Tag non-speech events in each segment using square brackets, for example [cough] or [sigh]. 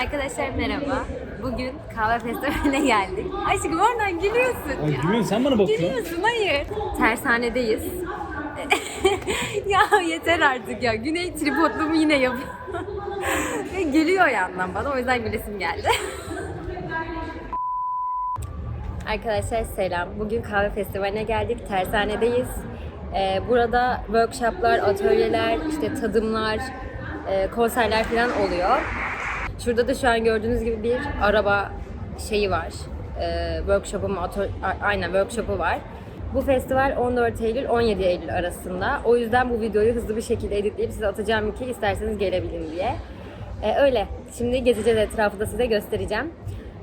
Arkadaşlar merhaba. Bugün kahve festivaline geldik. Aşkım oradan gülüyorsun Ay ya. gülüyorsun sen bana bakıyorsun. Gülüyorsun hayır. Tersanedeyiz. [laughs] ya yeter artık ya. Güney tripodlumu yine yapıyor. [laughs] Ve gülüyor yandan bana. O yüzden gülesim geldi. [laughs] Arkadaşlar selam. Bugün kahve festivaline geldik. Tersanedeyiz. Ee, burada workshoplar, atölyeler, işte tadımlar, e, konserler falan oluyor. Şurada da şu an gördüğünüz gibi bir araba şeyi var. Ee, workshop'u aynen workshop'u var. Bu festival 14 Eylül 17 Eylül arasında. O yüzden bu videoyu hızlı bir şekilde editleyip size atacağım ki isterseniz gelebilin diye. Ee, öyle. Şimdi gezeceğiz etrafı da size göstereceğim.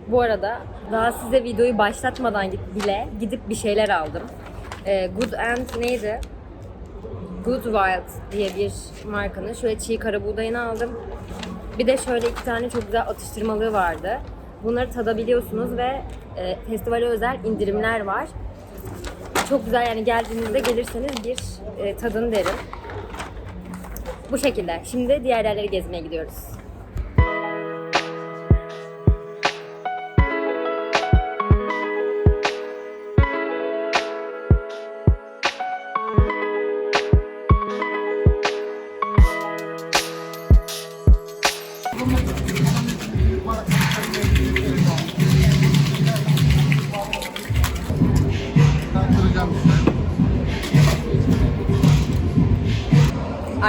Bu arada daha size videoyu başlatmadan bile gidip bir şeyler aldım. Ee, Good and neydi? Good Wild diye bir markanın şöyle çiğ kara buğdayını aldım. Bir de şöyle iki tane çok güzel atıştırmalığı vardı. Bunları tadabiliyorsunuz ve e, festivale özel indirimler var. Çok güzel yani geldiğinizde gelirseniz bir e, tadın derim. Bu şekilde. Şimdi diğer yerleri gezmeye gidiyoruz.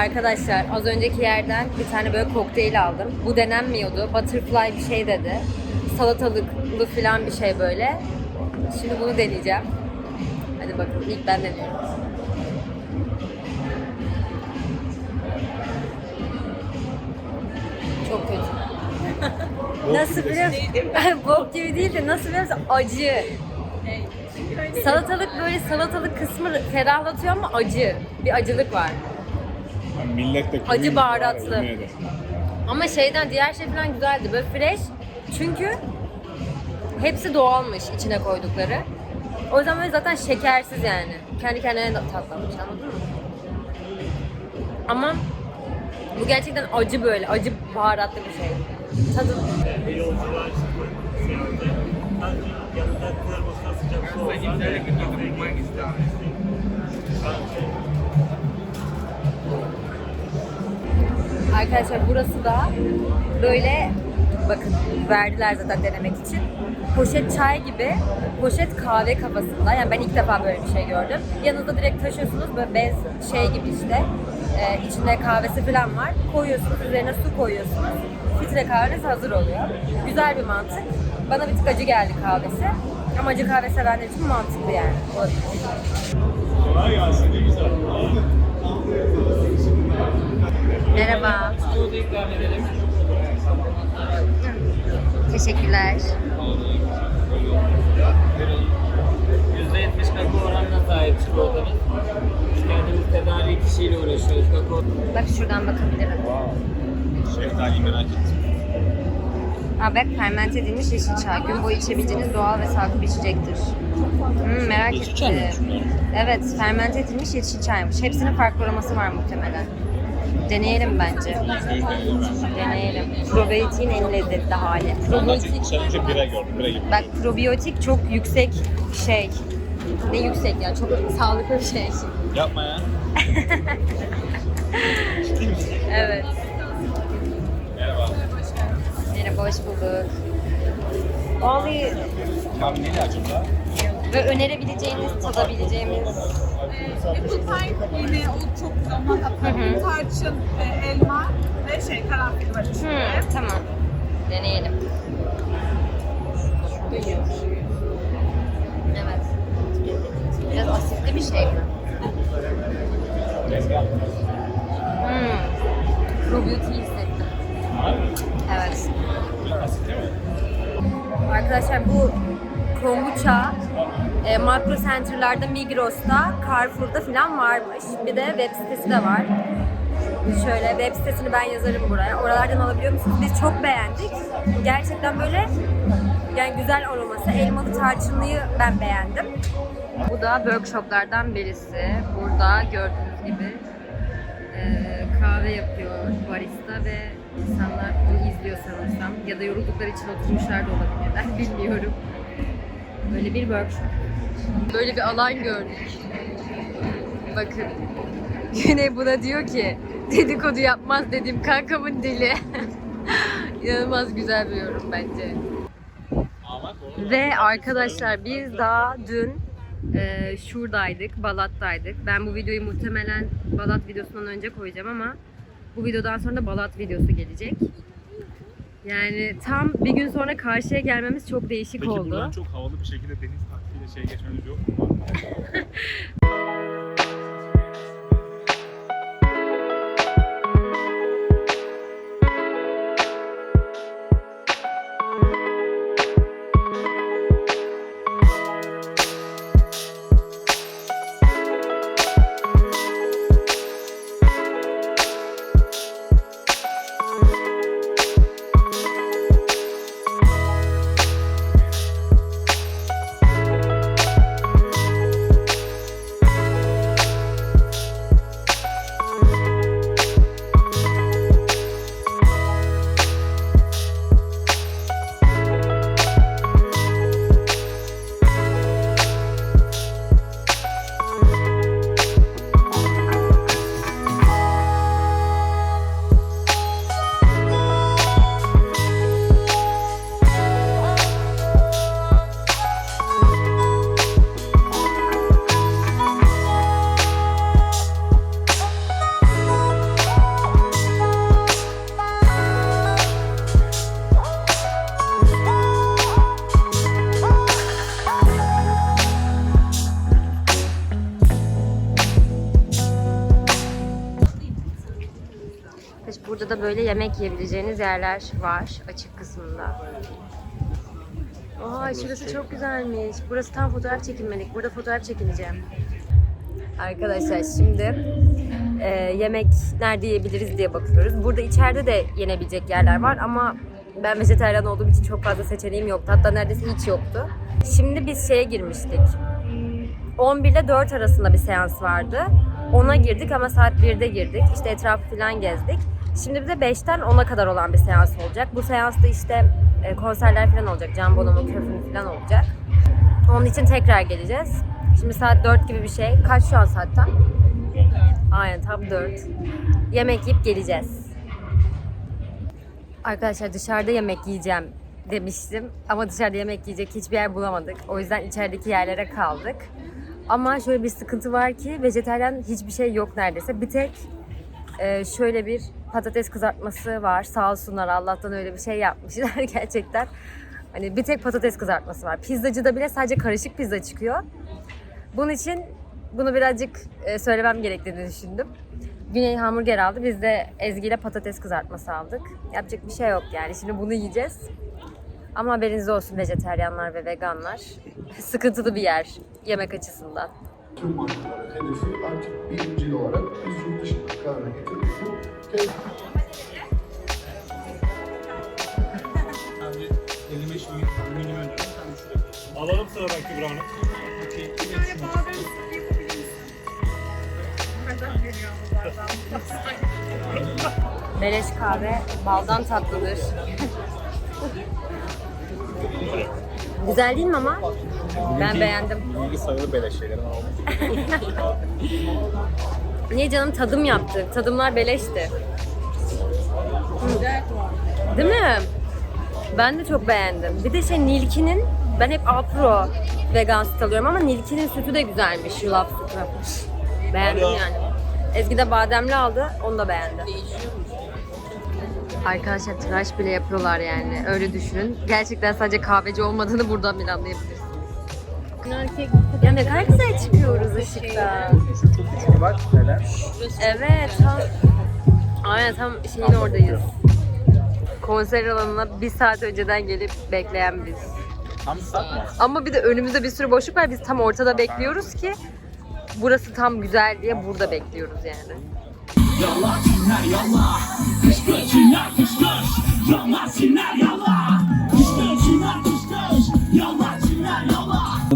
Arkadaşlar az önceki yerden bir tane böyle kokteyl aldım. Bu denenmiyordu. Butterfly bir şey dedi. Salatalıklı falan bir şey böyle. Şimdi bunu deneyeceğim. Hadi bakalım ilk ben deniyorum. Çok kötü. nasıl biliyor musun? [laughs] Bok gibi değil de nasıl biliyor musun? Acı. Salatalık böyle salatalık kısmı ferahlatıyor ama acı. Bir acılık var. Yani millet de Acı baharatlı. Ama şeyden diğer şey falan güzeldi. Böyle fresh. Çünkü hepsi doğalmış içine koydukları. O yüzden böyle zaten şekersiz yani. Kendi kendine tatlanmış anladın mı? Ama bu gerçekten acı böyle. Acı baharatlı bir şey. Tadı Arkadaşlar burası da böyle bakın verdiler zaten denemek için. Poşet çay gibi poşet kahve kafasında. Yani ben ilk defa böyle bir şey gördüm. Yanınızda direkt taşıyorsunuz böyle bez şey gibi işte. Ee, içinde kahvesi falan var. Koyuyorsunuz üzerine su koyuyorsunuz. Filtre kahveniz hazır oluyor. Güzel bir mantık. Bana bir tık acı geldi kahvesi. Ama acı kahve sevenler için mantıklı yani. Olabilir. Merhaba. Teşekkürler. %70 kakao oranına sahip çikolatamız. Biz kendimiz tedarik işiyle uğraşıyoruz. Kakao Bak şuradan bakabilirim. Şeftaliyi merak ettim. Aa bak fermente edilmiş yeşil çay. Gün boyu içebileceğiniz doğal ve sağlıklı bir içecektir. Hmm, merak Yeşil ettim. çay mı şunlar? Evet, fermente edilmiş yeşil çaymış. Hepsinin farklı aroması var muhtemelen. Deneyelim bence. Deneyelim. Probiyotiğin en lezzetli hali. Probiyotik. Önce bira gördüm. Bira gibi. Bak probiyotik çok yüksek şey. Ne yüksek ya? Çok sağlıklı bir şey. Yapma ya. [laughs] Evet. Merhaba. Merhaba, hoş bulduk. Vallahi Abi neydi acaba? ve önerebileceğiniz, tadabileceğimiz Apple pie yine o çok güzel katılıyor. Tarçın, e, elma ve şey karanfil var içinde. Hmm, tamam. Deneyelim. Evet. Biraz asitli bir şey mi? Hmm. Probiyotik hissettim. Evet. Arkadaşlar bu kombucha e, makro center'larda Migros'ta, Carrefour'da falan varmış. Bir de web sitesi de var. Şöyle web sitesini ben yazarım buraya. Oralardan alabiliyor musunuz? Biz çok beğendik. Gerçekten böyle yani güzel aroması. Elmalı tarçınlıyı ben beğendim. Bu da workshoplardan birisi. Burada gördüğünüz gibi e, kahve yapıyor barista ve İnsanlar onu izliyor sanırsam. Ya da yoruldukları için oturmuşlar da olabilirler. [laughs] Bilmiyorum. Böyle bir workshop. Böyle bir alan gördük. Bakın. [laughs] Yine buna diyor ki dedikodu yapmaz dedim kankamın dili. [laughs] İnanılmaz güzel bir yorum bence. Ve arkadaşlar biz daha dün e, şuradaydık, Balat'taydık. Ben bu videoyu muhtemelen Balat videosundan önce koyacağım ama bu videodan sonra da Balat videosu gelecek. Yani tam bir gün sonra karşıya gelmemiz çok değişik Peki oldu. buradan çok havalı bir şekilde deniz taktiğiyle şey geçmeniz yok mu? [laughs] burada da böyle yemek yiyebileceğiniz yerler var açık kısmında. Aa şurası çok güzelmiş. Burası tam fotoğraf çekilmelik. Burada fotoğraf çekileceğim. Arkadaşlar şimdi e, yemek nerede yiyebiliriz diye bakıyoruz. Burada içeride de yenebilecek yerler var ama ben vejetaryen olduğum için çok fazla seçeneğim yoktu. Hatta neredeyse hiç yoktu. Şimdi biz şeye girmiştik. 11 ile 4 arasında bir seans vardı. Ona girdik ama saat 1'de girdik. İşte etrafı falan gezdik. Şimdi bir de 5'ten 10'a kadar olan bir seans olacak. Bu seansta işte e, konserler falan olacak. Can Bonomo, Köfün falan olacak. Onun için tekrar geleceğiz. Şimdi saat 4 gibi bir şey. Kaç şu an saat tam? Aynen tam 4. Yemek yiyip geleceğiz. Arkadaşlar dışarıda yemek yiyeceğim demiştim. Ama dışarıda yemek yiyecek hiçbir yer bulamadık. O yüzden içerideki yerlere kaldık. Ama şöyle bir sıkıntı var ki vejetaryen hiçbir şey yok neredeyse. Bir tek e, şöyle bir patates kızartması var. Sağ olsunlar Allah'tan öyle bir şey yapmışlar [laughs] gerçekten. Hani bir tek patates kızartması var. Pizzacıda bile sadece karışık pizza çıkıyor. Bunun için bunu birazcık e, söylemem gerektiğini düşündüm. Güney hamburger aldı. Biz de Ezgi ile patates kızartması aldık. Yapacak bir şey yok yani. Şimdi bunu yiyeceğiz. Ama haberiniz olsun vejeteryanlar ve veganlar. [laughs] Sıkıntılı bir yer yemek açısından. tüm markaların hedefi artık birinci olarak biz yurt dışında kararına getirdik. Bu kez Bence 55 milyon milyon önce. Alalım bu bardağı? Beleş kahve baldan tatlıdır. Güzel değil mi ama? Ben beğendim. Bilgi sayılı beleş şeylerin aldım. [laughs] Niye canım tadım yaptı? Tadımlar beleşti. Değil mi? Ben de çok beğendim. Bir de şey Nilki'nin ben hep Apro vegan süt alıyorum ama Nilki'nin sütü de güzelmiş yulaf sütü. Beğendim yani. Ezgi de bademli aldı. Onu da beğendi. Arkadaşlar tıraş bile yapıyorlar yani. Öyle düşünün. Gerçekten sadece kahveci olmadığını buradan bile anlayabilirsiniz. Ya ne kadar güzel çıkıyoruz ışıkta. Çünkü bak neler? Evet tam Aynen tam şeyin oradayız. Konser alanına bir saat önceden gelip bekleyen biz. Tam satma. Ama bir de önümüzde bir sürü boşluk var. Biz tam ortada bekliyoruz ki burası tam güzel diye burada bekliyoruz yani.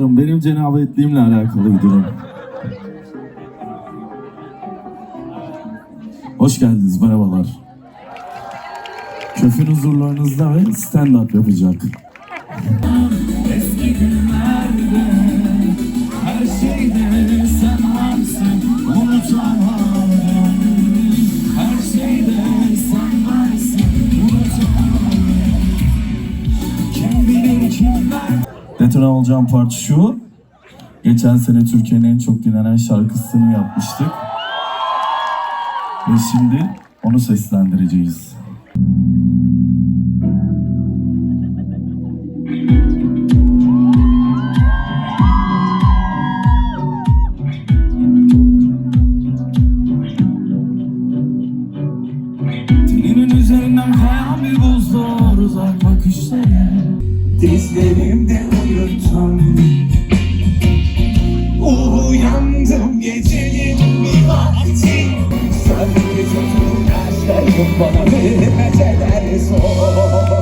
Benim cenabetliğimle alakalı bir durum. Hoş geldiniz, merhabalar. Köfün huzurlarınızda ve stand-up yapacak. Eski günlerde Detone olacağım parça şu Geçen sene Türkiye'nin en çok dinlenen şarkısını yapmıştık Ve şimdi onu seslendireceğiz. Dizlerimde uyutan Uyandım gecenin bir vakti. Sadece tutun aşklarım bana vermeceler sor